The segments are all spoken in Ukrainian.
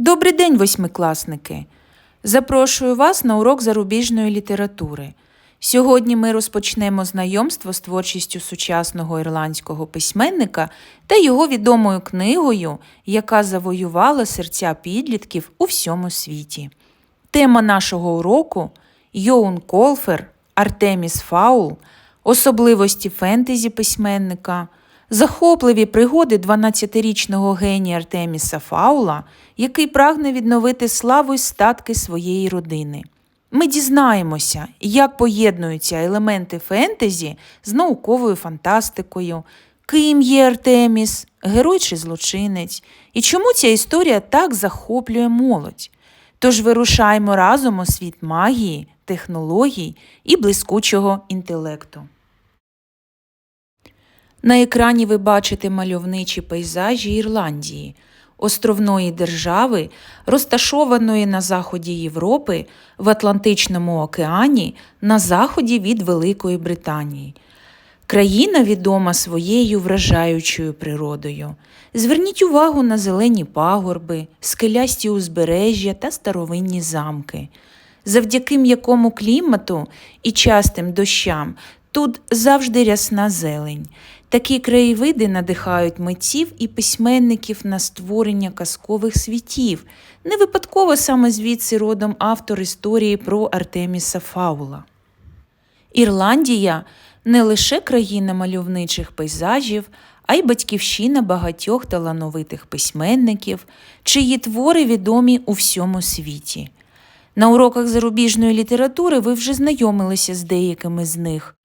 Добрий день, восьмикласники! Запрошую вас на урок зарубіжної літератури. Сьогодні ми розпочнемо знайомство з творчістю сучасного ірландського письменника та його відомою книгою, яка завоювала серця підлітків у всьому світі. Тема нашого уроку Йоун Колфер, Артеміс Фаул, особливості фентезі письменника, захопливі пригоди 12-річного генія Артеміса Фаула, який прагне відновити славу й статки своєї родини. Ми дізнаємося, як поєднуються елементи фентезі з науковою фантастикою, ким є Артеміс, герой чи злочинець, і чому ця історія так захоплює молодь. Тож вирушаємо разом у світ магії, технологій і блискучого інтелекту. На екрані ви бачите мальовничі пейзажі Ірландії, островної держави, розташованої на заході Європи в Атлантичному океані на заході від Великої Британії. Країна відома своєю вражаючою природою. Зверніть увагу на зелені пагорби, скелясті узбережжя та старовинні замки, завдяки м'якому клімату і частим дощам тут завжди рясна зелень. Такі краєвиди надихають митців і письменників на створення казкових світів. Не випадково саме звідси родом автор історії про Артеміса Фаула. Ірландія не лише країна мальовничих пейзажів, а й батьківщина багатьох талановитих письменників, чиї твори відомі у всьому світі. На уроках зарубіжної літератури ви вже знайомилися з деякими з них.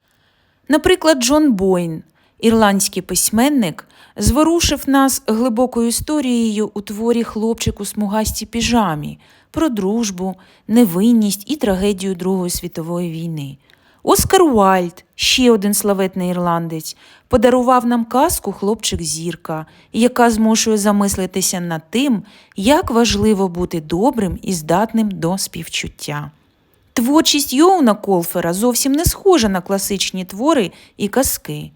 Наприклад, Джон Бойн, ірландський письменник, зворушив нас глибокою історією у творі Хлопчик у смугастій піжамі про дружбу, невинність і трагедію Другої світової війни. Оскар Уальд, ще один славетний ірландець, подарував нам казку Хлопчик зірка, яка змушує замислитися над тим, як важливо бути добрим і здатним до співчуття. Творчість Йоуна Колфера зовсім не схожа на класичні твори і казки.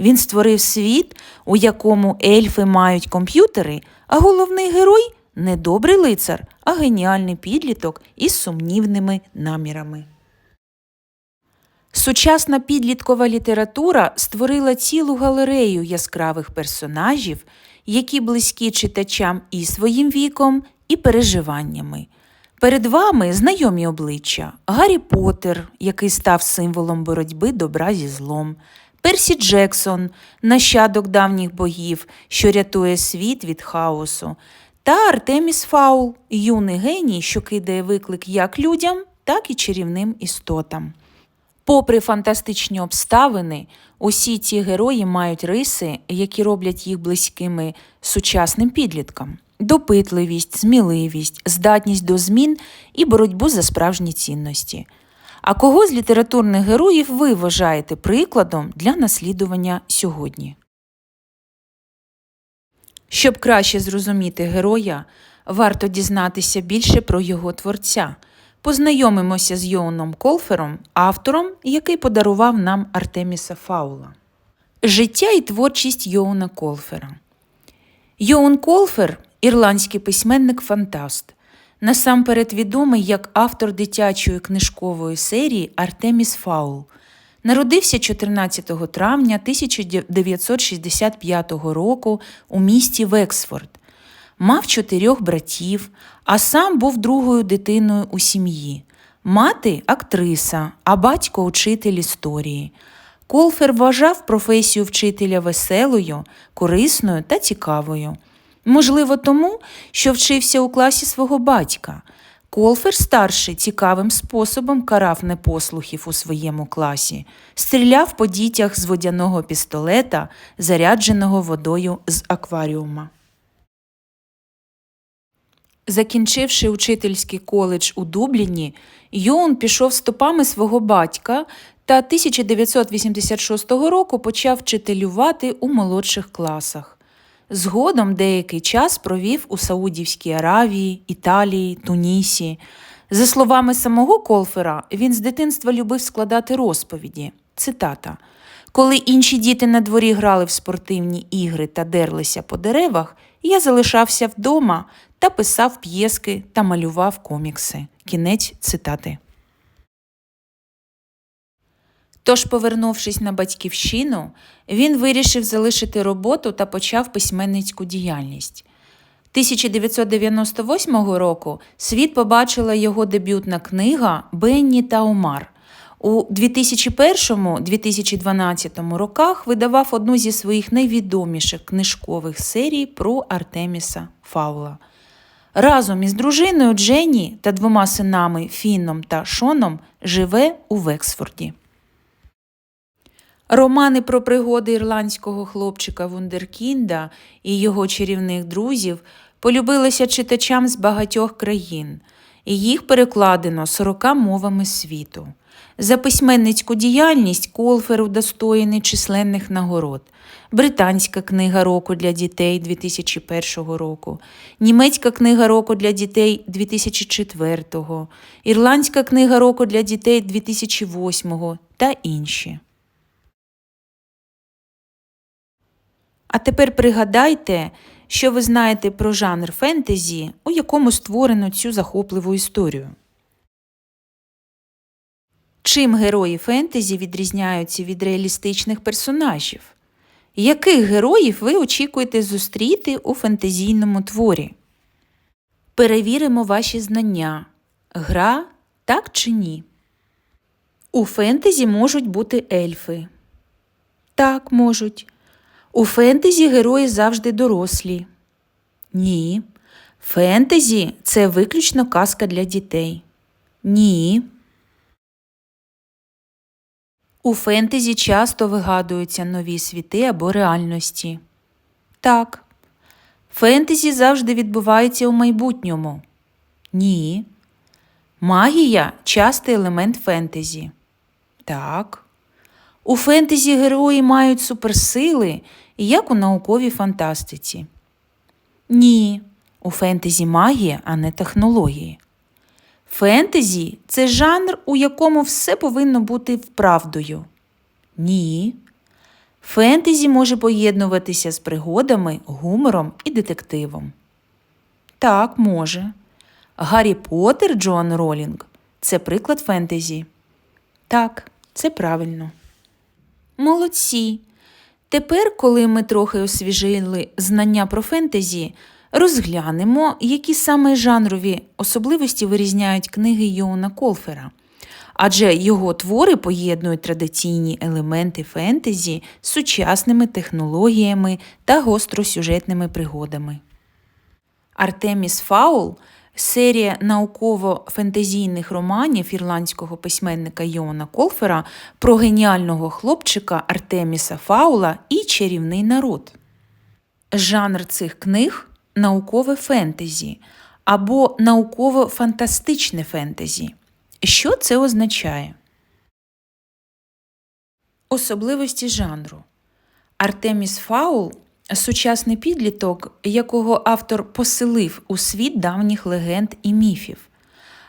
Він створив світ, у якому ельфи мають комп'ютери, а головний герой не добрий лицар, а геніальний підліток із сумнівними намірами. Сучасна підліткова література створила цілу галерею яскравих персонажів, які близькі читачам і своїм віком, і переживаннями. Перед вами знайомі обличчя. Гаррі Поттер, який став символом боротьби добра зі злом, Персі Джексон, нащадок давніх богів, що рятує світ від хаосу, та Артеміс Фаул, юний геній, що кидає виклик як людям, так і чарівним істотам. Попри фантастичні обставини, усі ці герої мають риси, які роблять їх близькими сучасним підліткам: допитливість, сміливість, здатність до змін і боротьбу за справжні цінності. А кого з літературних героїв ви вважаєте прикладом для наслідування сьогодні? Щоб краще зрозуміти героя, варто дізнатися більше про його творця. Познайомимося з Йоуном Колфером, автором, який подарував нам Артеміса Фаула. Життя і творчість Йоуна Колфера. Йоун Колфер ірландський письменник-фантаст. Насамперед відомий як автор дитячої книжкової серії Артеміс Фаул. Народився 14 травня 1965 року у місті Вексфорд. Мав чотирьох братів, а сам був другою дитиною у сім'ї. Мати актриса, а батько учитель історії. Колфер вважав професію вчителя веселою, корисною та цікавою. Можливо, тому, що вчився у класі свого батька. Колфер старший цікавим способом карав непослухів у своєму класі, стріляв по дітях з водяного пістолета, зарядженого водою з акваріума. Закінчивши учительський коледж у Дубліні, Йоун пішов стопами свого батька та 1986 року почав вчителювати у молодших класах. Згодом деякий час провів у Саудівській Аравії, Італії, Тунісі. За словами самого Колфера, він з дитинства любив складати розповіді. Цитата. Коли інші діти на дворі грали в спортивні ігри та дерлися по деревах, я залишався вдома та писав п'єски та малював комікси. Кінець цитати. Тож, повернувшись на батьківщину, він вирішив залишити роботу та почав письменницьку діяльність. 1998 року світ побачила його дебютна книга Бенні та Омар. У 2001-2012 роках видавав одну зі своїх найвідоміших книжкових серій про Артеміса Фаула. Разом із дружиною Дженні та двома синами Фінном та Шоном живе у Вексфорді. Романи про пригоди ірландського хлопчика Вундеркінда і його чарівних друзів полюбилися читачам з багатьох країн, і їх перекладено 40 мовами світу. За письменницьку діяльність Колфер удостоєний численних нагород. Британська книга року для дітей 2001 року, Німецька книга року для дітей 2004, Ірландська книга року для дітей 2008 та інші. А тепер пригадайте, що ви знаєте про жанр фентезі, у якому створено цю захопливу історію. Чим герої фентезі відрізняються від реалістичних персонажів? Яких героїв ви очікуєте зустріти у фентезійному творі? Перевіримо ваші знання. Гра так чи ні? У фентезі можуть бути ельфи. Так, можуть. У фентезі герої завжди дорослі. Ні. Фентезі це виключно казка для дітей. Ні. У фентезі часто вигадуються нові світи або реальності. Так. Фентезі завжди відбувається у майбутньому. Ні. Магія частий елемент фентезі. Так. У фентезі герої мають суперсили, як у науковій фантастиці. Ні. У фентезі магія, а не технології. Фентезі це жанр, у якому все повинно бути вправдою. Ні. Фентезі може поєднуватися з пригодами, гумором і детективом. Так, може. Гаррі Поттер Джоан Ролінг це приклад фентезі. Так, це правильно. Молодці. Тепер, коли ми трохи освіжили знання про фентезі, розглянемо, які саме жанрові особливості вирізняють книги Йоуна Колфера. Адже його твори поєднують традиційні елементи фентезі з сучасними технологіями та гостросюжетними пригодами. Артеміс Фаул серія науково-фентезійних романів ірландського письменника Йона Колфера про геніального хлопчика Артеміса Фаула і чарівний народ. Жанр цих книг наукове фентезі або науково-фантастичне фентезі. Що це означає? Особливості жанру. Артеміс Фаул сучасний підліток, якого автор поселив у світ давніх легенд і міфів.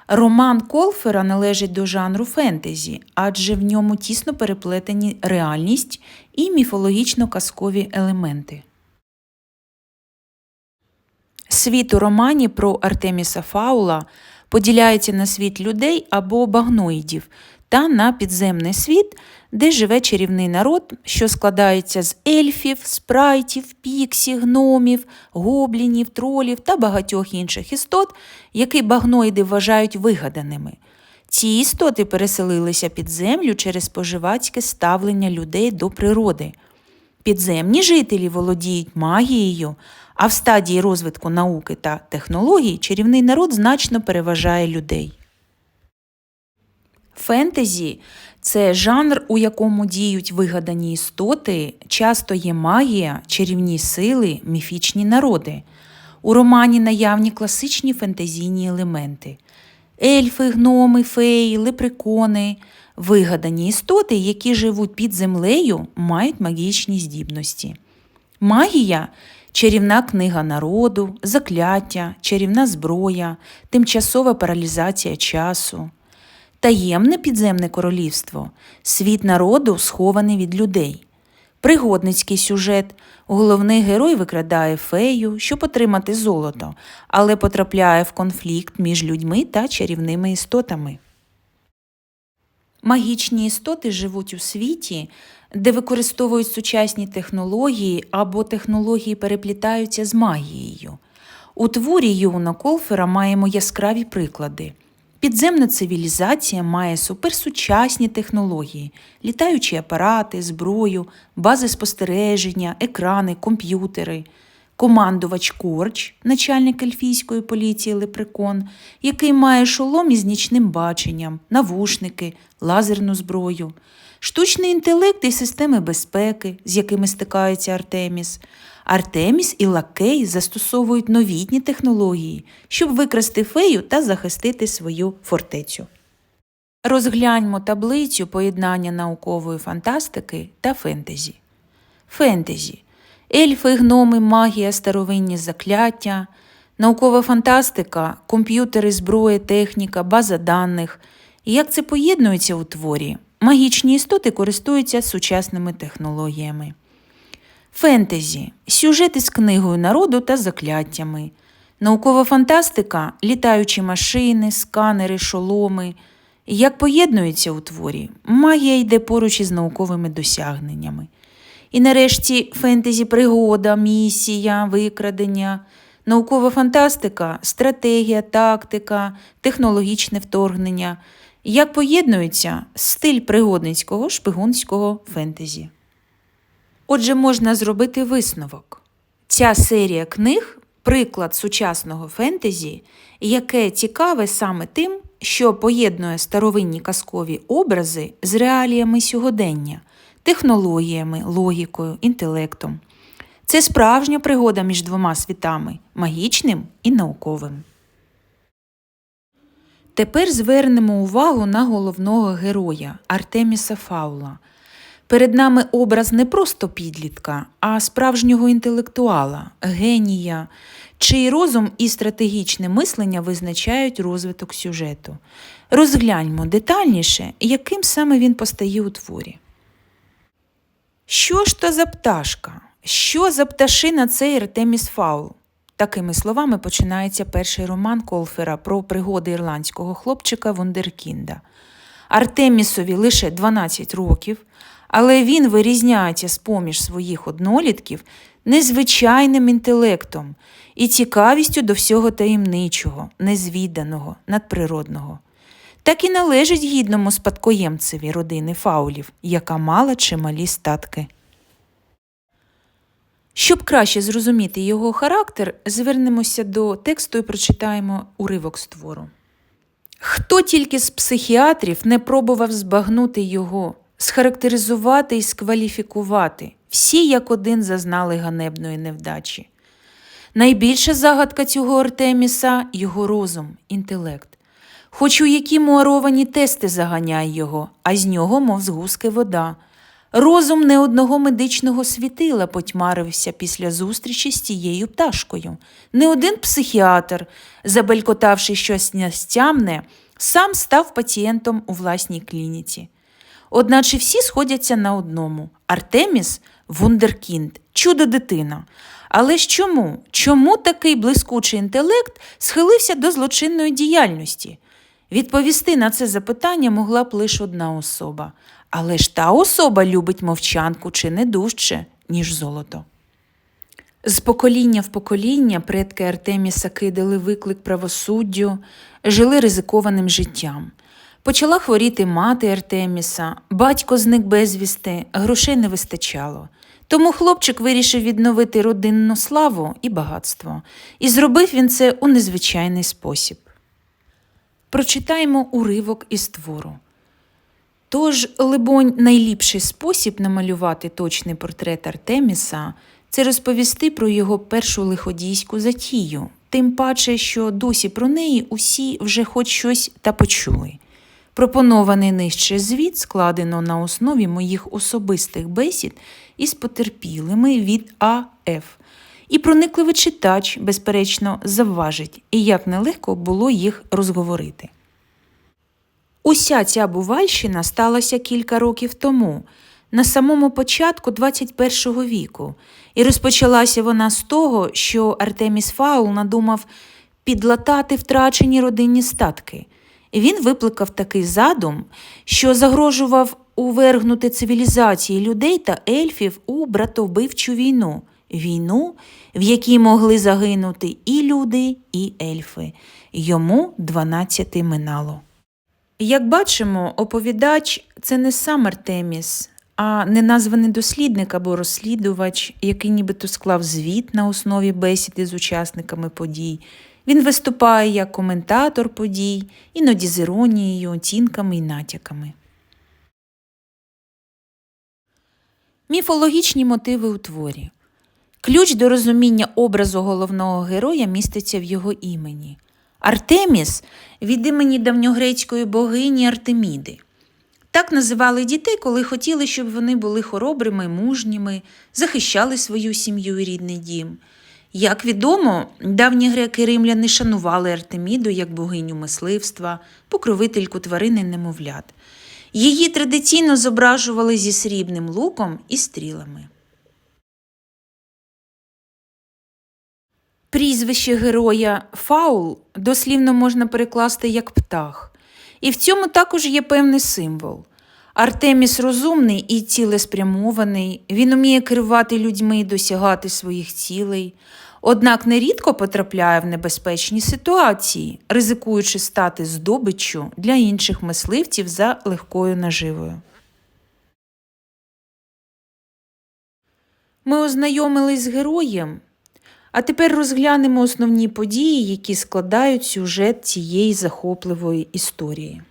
Роман Колфера належить до жанру фентезі, адже в ньому тісно переплетені реальність і міфологічно-казкові елементи. Світ у романі про Артеміса Фаула поділяється на світ людей або багноїдів та на підземний світ, де живе чарівний народ, що складається з ельфів, спрайтів, піксі, гномів, гоблінів, тролів та багатьох інших істот, які багноїди вважають вигаданими. Ці істоти переселилися під землю через споживацьке ставлення людей до природи. Підземні жителі володіють магією, а в стадії розвитку науки та технологій чарівний народ значно переважає людей. Фентезі це жанр, у якому діють вигадані істоти, часто є магія, чарівні сили, міфічні народи. У романі наявні класичні фентезійні елементи ельфи, гноми, феї, лепрекони, вигадані істоти, які живуть під землею, мають магічні здібності. Магія чарівна книга народу, закляття, чарівна зброя, тимчасова паралізація часу. Таємне підземне королівство, світ народу схований від людей. Пригодницький сюжет. Головний герой викрадає фею, щоб отримати золото, але потрапляє в конфлікт між людьми та чарівними істотами. Магічні істоти живуть у світі, де використовують сучасні технології або технології переплітаються з магією. У творі Юна Колфера маємо яскраві приклади. Підземна цивілізація має суперсучасні технології, літаючі апарати, зброю, бази спостереження, екрани, комп'ютери. Командувач Корч, начальник ельфійської поліції Лепрекон, який має шолом із нічним баченням, навушники, лазерну зброю, штучний інтелект і системи безпеки, з якими стикається Артеміс. Артеміс і Лакей застосовують новітні технології, щоб викрасти фею та захистити свою фортецю. Розгляньмо таблицю поєднання наукової фантастики та фентезі. Фентезі ельфи, гноми, магія, старовинні закляття, наукова фантастика, комп'ютери, зброя, техніка, база даних. І як це поєднується у творі? Магічні істоти користуються сучасними технологіями. Фентезі сюжети з книгою народу та закляттями. Наукова фантастика літаючі машини, сканери, шоломи. Як поєднуються у творі? Магія йде поруч із науковими досягненнями. І нарешті фентезі пригода, місія, викрадення, наукова фантастика, стратегія, тактика, технологічне вторгнення. Як поєднуються стиль пригодницького шпигунського фентезі. Отже, можна зробити висновок. Ця серія книг приклад сучасного фентезі, яке цікаве саме тим, що поєднує старовинні казкові образи з реаліями сьогодення, технологіями, логікою, інтелектом. Це справжня пригода між двома світами магічним і науковим. Тепер звернемо увагу на головного героя Артеміса Фаула. Перед нами образ не просто підлітка, а справжнього інтелектуала, генія, чий розум і стратегічне мислення визначають розвиток сюжету. Розгляньмо детальніше, яким саме він постає у творі. Що ж то за пташка? Що за пташина цей Артеміс Фаул? Такими словами починається перший роман Колфера про пригоди ірландського хлопчика Вундеркінда. Артемісові лише 12 років, але він вирізняється з поміж своїх однолітків незвичайним інтелектом і цікавістю до всього таємничого, незвіданого, надприродного. Так і належить гідному спадкоємцеві родини фаулів, яка мала чималі статки. Щоб краще зрозуміти його характер, звернемося до тексту і прочитаємо уривок з твору. Хто тільки з психіатрів не пробував збагнути його, схарактеризувати і скваліфікувати, всі як один зазнали ганебної невдачі. Найбільша загадка цього Артеміса його розум, інтелект. Хоч у які муаровані тести заганяє його, а з нього, мов з гуски вода. Розум не одного медичного світила потьмарився після зустрічі з тією пташкою. Не один психіатр, забелькотавши щось нестямне, сам став пацієнтом у власній клініці. Одначе всі сходяться на одному Артеміс вундеркінд, чудо дитина. Але ж чому? Чому такий блискучий інтелект схилився до злочинної діяльності? Відповісти на це запитання могла б лише одна особа, але ж та особа любить мовчанку чи не дужче, ніж золото. З покоління в покоління предки Артеміса кидали виклик правосуддю, жили ризикованим життям. Почала хворіти мати Артеміса, батько зник безвісти, грошей не вистачало. Тому хлопчик вирішив відновити родинну славу і багатство, і зробив він це у незвичайний спосіб. Прочитаємо уривок із твору. Тож, либонь, найліпший спосіб намалювати точний портрет Артеміса це розповісти про його першу лиходійську затію, тим паче, що досі про неї усі вже хоч щось та почули. Пропонований нижче звіт складено на основі моїх особистих бесід із потерпілими від АФ. І проникливий читач, безперечно, завважить, і як нелегко було їх розговорити. Уся ця бувальщина сталася кілька років тому, на самому початку 21 віку, і розпочалася вона з того, що Артеміс Фаул надумав підлатати втрачені родинні статки. Він викликав такий задум, що загрожував увергнути цивілізації людей та ельфів у братовбивчу війну, війну, в якій могли загинути і люди, і ельфи. Йому 12 минало. Як бачимо, оповідач це не сам Артеміс, а неназваний дослідник або розслідувач, який нібито склав звіт на основі бесіди з учасниками подій. Він виступає як коментатор подій, іноді з іронією, оцінками і натяками. Міфологічні мотиви у творі. Ключ до розуміння образу головного героя міститься в його імені. Артеміс від імені давньогрецької богині Артеміди. Так називали дітей, коли хотіли, щоб вони були хоробрими, мужніми, захищали свою сім'ю і рідний дім. Як відомо, давні греки римляни шанували Артеміду як богиню мисливства, покровительку тварин і немовлят. Її традиційно зображували зі срібним луком і стрілами. Прізвище героя Фаул дослівно можна перекласти як птах, і в цьому також є певний символ. Артеміс розумний і цілеспрямований, він уміє керувати людьми досягати своїх цілей, однак нерідко потрапляє в небезпечні ситуації, ризикуючи стати здобиччю для інших мисливців за легкою наживою. Ми ознайомились з героєм, а тепер розглянемо основні події, які складають сюжет цієї захопливої історії.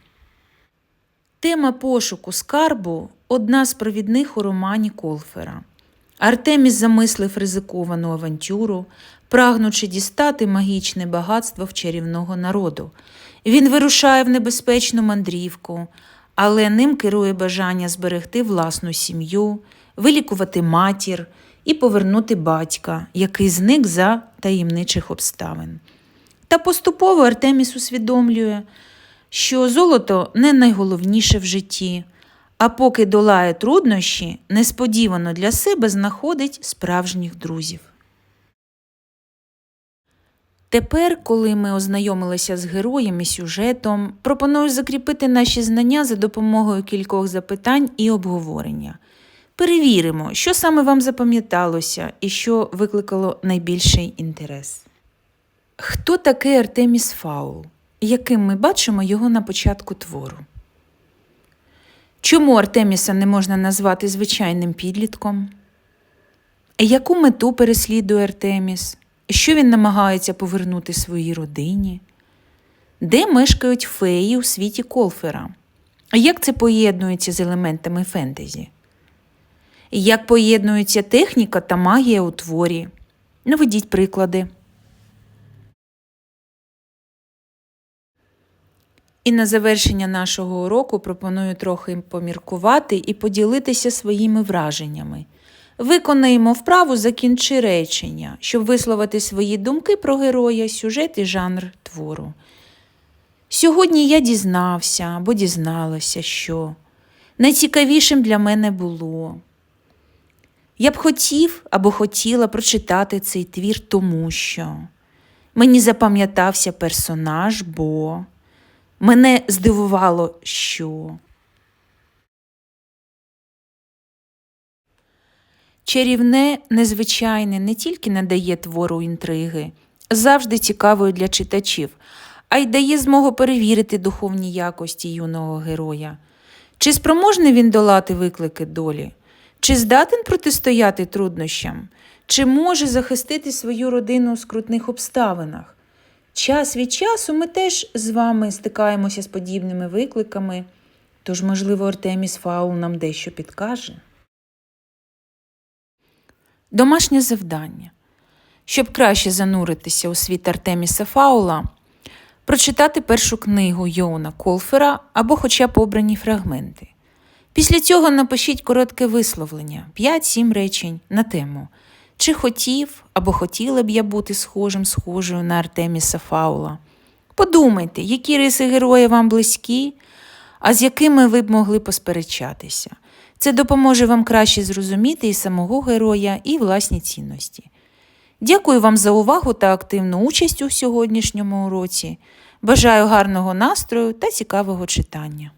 Тема пошуку скарбу одна з провідних у романі Колфера. Артеміс замислив ризиковану авантюру, прагнучи дістати магічне багатство в чарівного народу. Він вирушає в небезпечну мандрівку, але ним керує бажання зберегти власну сім'ю, вилікувати матір і повернути батька, який зник за таємничих обставин. Та поступово Артеміс усвідомлює, що золото не найголовніше в житті, а поки долає труднощі, несподівано для себе знаходить справжніх друзів. Тепер, коли ми ознайомилися з героєм і сюжетом, пропоную закріпити наші знання за допомогою кількох запитань і обговорення. Перевіримо, що саме вам запам'яталося і що викликало найбільший інтерес. Хто такий Артеміс Фаул? Яким ми бачимо його на початку твору? Чому Артеміса не можна назвати звичайним підлітком? Яку мету переслідує Артеміс? Що він намагається повернути своїй родині? Де мешкають феї у світі Колфера? Як це поєднується з елементами фентезі? Як поєднуються техніка та магія у творі? Наведіть приклади. І на завершення нашого уроку пропоную трохи поміркувати і поділитися своїми враженнями. Виконаємо вправу закінчи речення, щоб висловити свої думки про героя, сюжет і жанр твору. Сьогодні я дізнався або дізналася, що найцікавішим для мене було. Я б хотів або хотіла прочитати цей твір, тому що мені запам'ятався персонаж, бо мене здивувало, що. Чарівне, незвичайне не тільки надає твору інтриги, завжди цікавою для читачів, а й дає змогу перевірити духовні якості юного героя. Чи спроможний він долати виклики долі? Чи здатен протистояти труднощам? Чи може захистити свою родину у скрутних обставинах? Час від часу ми теж з вами стикаємося з подібними викликами, тож, можливо, Артеміс Фаул нам дещо підкаже. Домашнє завдання. Щоб краще зануритися у світ Артеміса Фаула, прочитати першу книгу Йоуна Колфера або хоча б обрані фрагменти. Після цього напишіть коротке висловлення 5-7 речень на тему, чи хотів або хотіла б я бути схожим схожою на Артеміса Фаула. Подумайте, які риси героя вам близькі, а з якими ви б могли посперечатися. Це допоможе вам краще зрозуміти і самого героя, і власні цінності. Дякую вам за увагу та активну участь у сьогоднішньому уроці. Бажаю гарного настрою та цікавого читання.